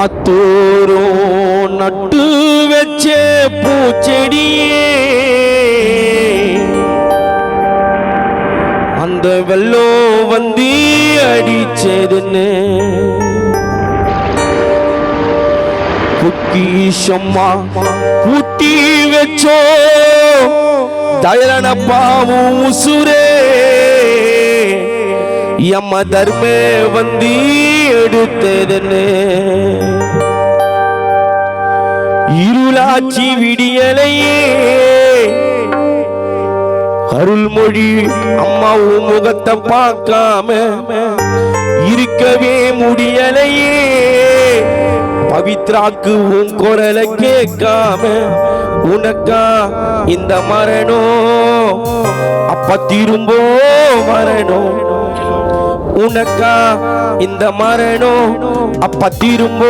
ஆத்தூரும் நட்டு வச்ச பூச்செடியே. அந்த வெள்ளோ வந்தி அடிச்சதுன்னு. பொக்கிஷம்மா பூட்டி வச்சோ தயலன உசுரே. எம்ம தர்மே வந்தி எடுத்ததுன்னு. இருளாச்சி விடியலையே. அருள்மொழி அம்மா முகத்தை பார்க்காம இருக்கவே முடியலையே. பவித்ராக்கு உன் குரலை கேட்காம உனக்கா இந்த மரணம். அப்ப திரும்போ மரணோ உனக்கா இந்த மரணம் அப்ப திரும்ப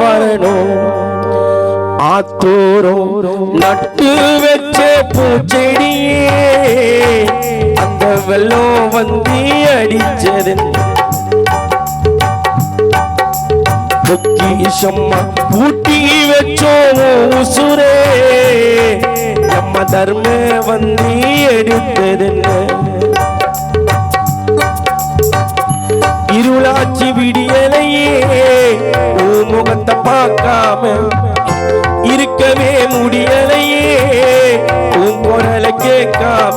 வரணும். ஆத்தோரம் நட்டு வச்ச பூச்செடியே அந்த வெள்ளம் வந்து அடிச்சது. பொக்கிஷம்மா பூட்டி வச்சோம் உசுரே நம்ம தர்ம வந்து எடுத்ததுன்னு. இருளாச்சி விடியலையே உன் முகத்தை பார்க்காம இருக்கவே முடியலையே உன் குரலை கேட்காம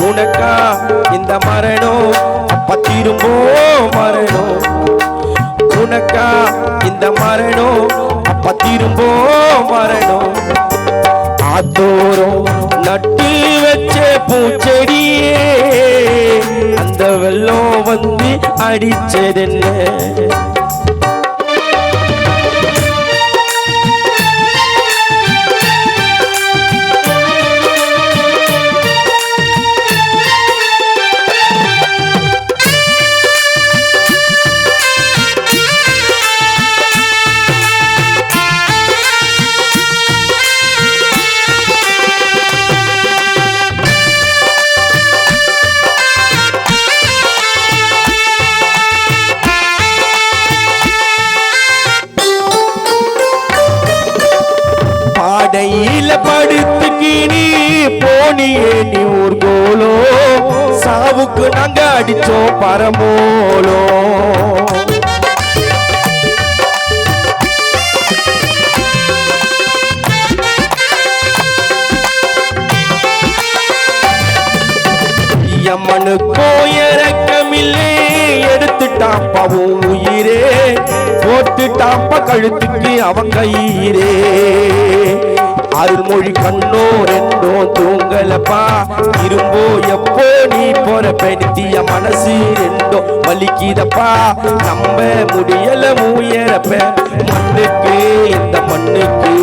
உனக்கா இந்த மரணம் அப்ப திரும்ப மரணம். உனக்கா இந்த மரணம் அப்ப திரும்ப மரணம். ஆத்தோரும் நட்டு வச்ச பூச்செடியே அந்த வெள்ளம் வந்து அடிச்சதென்ன? பாடையில படுத்துக்கி நீ போனியே நீ ஒரு கோலோ சாவுக்கு நாங்க அடிச்சோம் பரமோலோ. எம்மனுக்கோ இறக்கமில்லே எடுத்துட்டான் பவும் உயிரே. போட்டுட்டாப்ப கழுத்துக்கு அவன் கயிறே. அருள்மொழி கண்ணோ ரெண்டோ தூங்கலப்பா. இரும்போ எப்போ நீ போற பெணித்திய மனசு ரெண்டோ வலிக்குதப்பா. நம்ப முடியல மூயறப்ப மண்ணுக்கு இந்த மண்ணுக்கு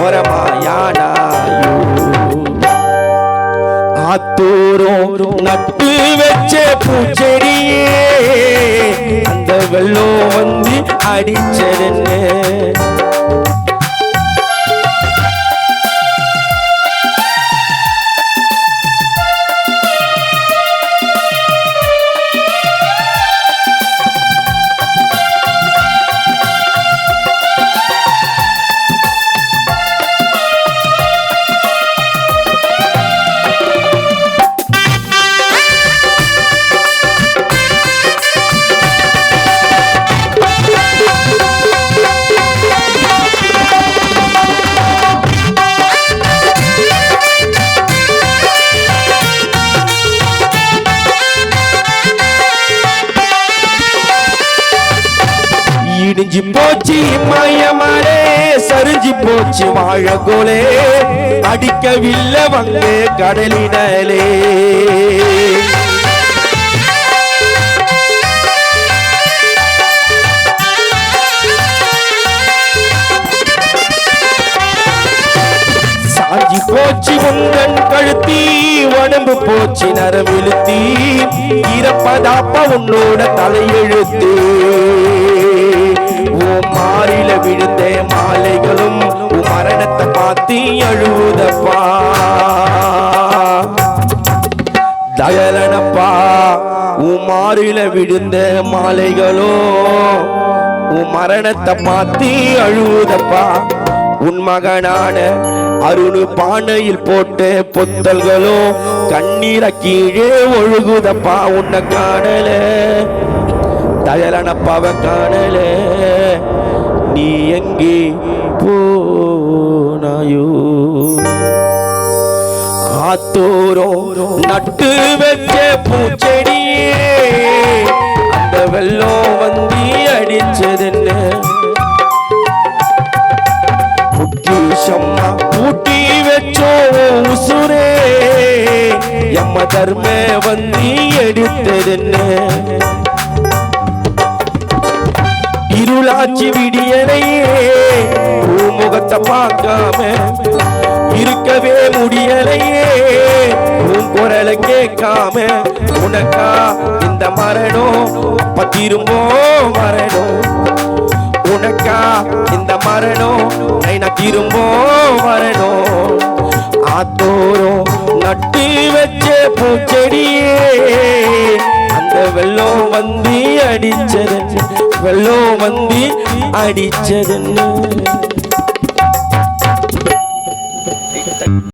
ஓரமாயானாயோ. ஆத்தூரும் நட்டு வச்ச பூச்செடியே. அந்த வெள்ளம் வந்து அடிச்சதுன்னு. இடிஞ்சு போச்சு மயமரே சரிஞ்சு போச்சு வாழகோலே அடிக்கவில்லை வந்தே கடலினலே. போச்சு உங்கன் கழுத்தி உடம்பு போச்சு நரவிழுத்தி. இறப்பதாப்ப உன்னோட தலையெழுத்து. ஓ மாறில விழுந்த மாலைகளும் மரணத்தை பார்த்து அழுவுதப்பா. தகலனப்பா உன் மாறில விழுந்த மாலைகளோ உன் உன் மரணத்தை பார்த்து அழுவுதப்பா. உன் மகனான அருணு பானையில் போட்ட பொத்தல்களோ கண்ணீர கீழே ஒழுகுதப்பா உன்னை காணல. தயலனப்பாவ காணல. நீ எங்கே போனாயோ? ஆத்தோரோ நட்டு வச்ச பூச்செடியே அந்த வெள்ளம் வந்தி அடிச்சதென்ன பொக்கிஷம்மா பூட்டி வச்சோ உசுரே. எம்ம தர்ம வந்தி எடுத்ததென்ன. இருளாச்சி விடியலையே பூமுகத்தை பார்க்காம இருக்கவே முடியலையே. உன் குரலை கேட்காம உனக்கா இந்த மரணம் திரும்போ மரணம். உனக்கா? இந்த மரணம் நைனா திரும்போ வரணும். ஆத்தோரம் நட்டி வச்ச பூச்செடியே அந்த வெள்ளம் வந்து அடிச்சது வெள்ளம் வந்து அடிச்சதுன்னு.